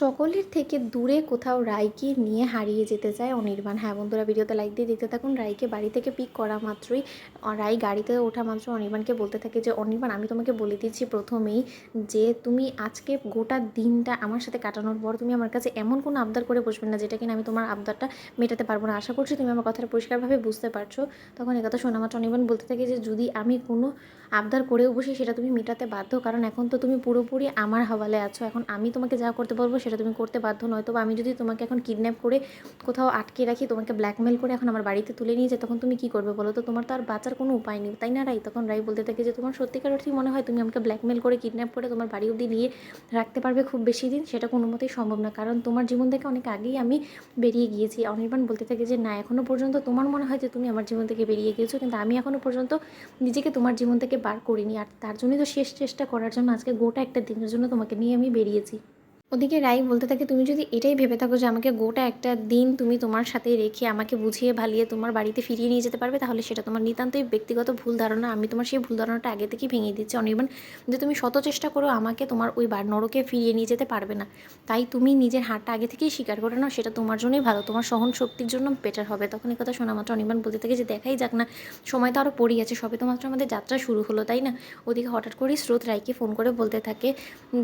সকলের থেকে দূরে কোথাও রায়কে নিয়ে হারিয়ে যেতে চায় অনির্বাণ। হ্যাঁ বন্ধুরা, ভিডিওতে লাইক দিয়ে দেখতে থাকুন। রায়কে বাড়ি থেকে পিক করা মাত্রই রায় গাড়িতে ওঠা মাত্র অনির্বাণকে বলতে থাকে যে, অনির্বাণ, আমি তোমাকে বলে দিচ্ছি প্রথমেই যে, তুমি আজকে গোটা দিনটা আমার সাথে কাটানোর পর তুমি আমার কাছে এমন কোনো আবদার করে বসবে না যেটা কিনা আমি তোমার আবদারটা মেটাতে পারব না। আশা করছি তুমি আমার কথাটা পরিষ্কারভাবে বুঝতে পারছ। তখন একথা শোনা মাত্র অনির্বাণ বলতে থাকে যে, যদি আমি কোনো আবদার করেও বসি সেটা তুমি মেটাতে বাধ্য, কারণ এখন তো তুমি পুরোপুরি আমার হাওয়ালে আছো। এখন আমি তোমাকে যা করতে বলব সেটা তুমি করতে বাধ্য নয়। তবে আমি যদি তোমাকে এখন কিডন্যাপ করে কোথাও আটকে রাখি, তোমাকে ব্ল্যাকমেল করে এখন আমার বাড়িতে তুলে নিয়ে যাই তখন তুমি কি করবে বলো তো? তোমার তো আর বাঁচার কোনো উপায় নেই, তাই না রাই? তখন রাই বলতে থাকে যে, তোমার সত্যিকার অর্থেই মনে হয় তুমি আমাকে ব্ল্যাকমেল করে কিডন্যাপ করে তোমার বাড়ি অবধি নিয়ে রাখতে পারবে খুব বেশি দিন? সেটা কোনো মতেই সম্ভব না। কারণ তোমার জীবন থেকে অনেক আগেই আমি বেরিয়ে গিয়েছি। অনির্বাণ বলতে থাকে যে, না এখনও পর্যন্ত তোমার মনে হয় যে, তুমি আমার জীবন থেকে বেরিয়ে গিয়েছো, কিন্তু আমি এখনও পর্যন্ত নিজেকে তোমার জীবন থেকে বার করিনি। আর তার জন্যই তো শেষ চেষ্টা করার জন্য আজকে গোটা একটা দিনের জন্য তোমাকে নিয়ে আমি বেরিয়েছি। ওদিকে রাই বলতে থাকে, তুমি যদি এটাই ভেবে থাকো যে আমাকে গোটা একটা দিন তুমি তোমার সাথে রেখে আমাকে বুঝিয়ে ভালিয়ে তোমার বাড়িতে ফিরিয়ে নিয়ে যেতে পারবে, তাহলে সেটা তোমার নিতান্তই ব্যক্তিগত ভুল ধারণা। আমি তোমার সেই ভুল ধারণাটা আগে থেকেই ভেঙে দিচ্ছি অনির্বাণ যে তুমি শত চেষ্টা করো আমাকে তোমার ওই বার নরকে ফিরিয়ে নিয়ে যেতে পারবে না। তাই তুমি নিজের হাতটা আগে থেকেই স্বীকার করে নাও, সেটা তোমার জন্যই ভালো। তোমার সহন শক্তির জন্য বেটার হবে। তখন এই কথা শোনা মাত্র অনির্বাণ বলতে থাকে যে, দেখাই যাক না, সময় তো আরও পড়ি আছে। সবে তো মাত্র আমাদের যাত্রা শুরু হলো, তাই না? ওদিকে হঠাৎ করেই স্রোত রায়কে ফোন করে বলতে থাকে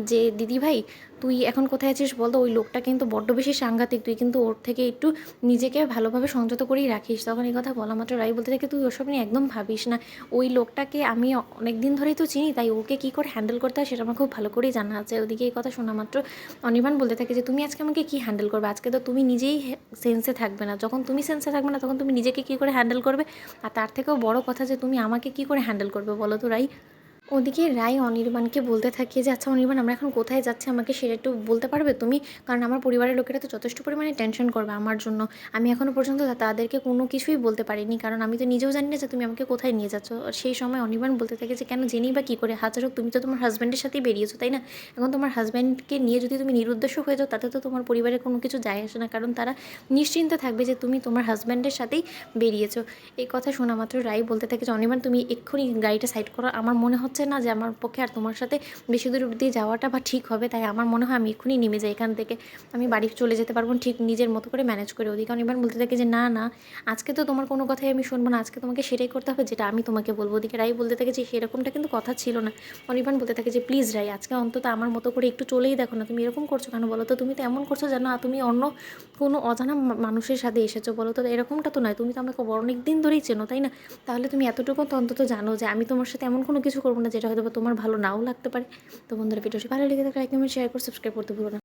যে, দিদি ভাই, তুই এখন কোথায় আছিস বলতো ওই লোকটা কিন্তু বড্ড বেশি সাংঘাতিক। তুই কিন্তু ওর থেকে একটু নিজেকে ভালোভাবে সংযত করেই রাখিস। তখন এই কথা বলা মাত্র রাই বলতে থাকে, তুই ওসব নিয়ে একদম ভাবিস না। ওই লোকটাকে আমি অনেক দিন ধরেই তো চিনি, তাই ওকে কী করে হ্যান্ডেল করতে হয় সেটা আমার খুব ভালো করেই জানা আছে। ওদিকে এই কথা শোনা মাত্র অনির্বাণ বলতে থাকে যে, তুমি আজকে আমাকে কী হ্যান্ডেল করবে? আজকে তো তুমি নিজেই সেন্সে থাকবে না। যখন তুমি সেন্সে থাকবে না, তখন তুমি নিজেকে কী করে হ্যান্ডেল করবে? আর তার থেকেও বড় কথা যে, তুমি আমাকে কী করে হ্যান্ডেল করবে বলো তো রাই? ওদিকে রায় অনির্বাণকে বলতে থাকে যে আচ্ছা অনির্বাণ, আমরা এখন কোথায় যাচ্ছি? আমাকে সেটা একটু বলতে পারবে তুমি? কারণ আমার পরিবারের লোকেরা তো যথেষ্ট পরিমাণে টেনশন করবে আমার জন্য। আমি এখনও পর্যন্ত তাদেরকে কোনো কিছুই বলতে পারিনি। কারণ আমি তো নিজেও জানি না যে, তুমি আমাকে কোথায় নিয়ে যাচ্ছ। আর সেই সময় অনির্বাণ বলতে থাকে যে, কেন জেনেই বা কী করে? হাজার হোক, তুমি তো তোমার হাজব্যান্ডের সাথেই বেরিয়েছো, তাই না? এখন তোমার হাজব্যান্ডকে নিয়ে যদি তুমি নিরুদ্দেশ্য হয়ে যাও, তাতে তো তোমার পরিবারের কোনো কিছু যায় আসে না। কারণ তারা নিশ্চিন্তে থাকবে যে, তুমি তোমার হাজব্যান্ডের সাথেই বেরিয়েছো। এই কথা শোনা মাত্র রাই বলতে থাকে যে, অনির্বাণ, তুমি এক্ষুনি গাড়িটা সাইড করো। আমার মনে হচ্ছে না যে আমার পক্ষে আর তোমার সাথে বেশি দূর অব্দি যাওয়াটা বা ঠিক হবে, তাই আমার মনে হয় আমি এক্ষুনি নেমে যাই এখান থেকে। আমি বাড়ি চলে যেতে পারব ঠিক নিজের মতো করে ম্যানেজ করে ওদিকে। অনির্বাণ বলতে থাকে যে না না, আজকে তো তোমার কোনো কথাই আমি শুনব না, আজকে তোমাকে সেটাই করতে হবে যেটা আমি তোমাকে বলব। ওদিকে রাই বলতে থাকে যে সেরকমটা কিন্তু কথা ছিল না। অনির্বাণ বলতে থাকে যে, প্লিজ রাই, আজকে অন্তত আমার মতো করে একটু চলেই দেখো না, তুমি এরকম করছ কেন বলো তো? তুমি তো এমন করছ যেন তুমি অন্য কোনো অজানা মানুষের সাথে এসেছ বলো তো? এরকমটা তো নয়, তুমি তো আমাকে অনেক দিন ধরেই চেনো, তাই না? তাহলে তুমি এতটুকু তো অন্তত জানো যে আমি তোমার সাথে এমন কোনো কিছু করব না যেটা হয়তো তোমার ভালো নাও লাগতে পারে। তো বন্ধুরা ভিডিওটি ভালো লেগে থাকলে লাইক শেয়ার করে সাবস্ক্রাইব করতে ভুলো না।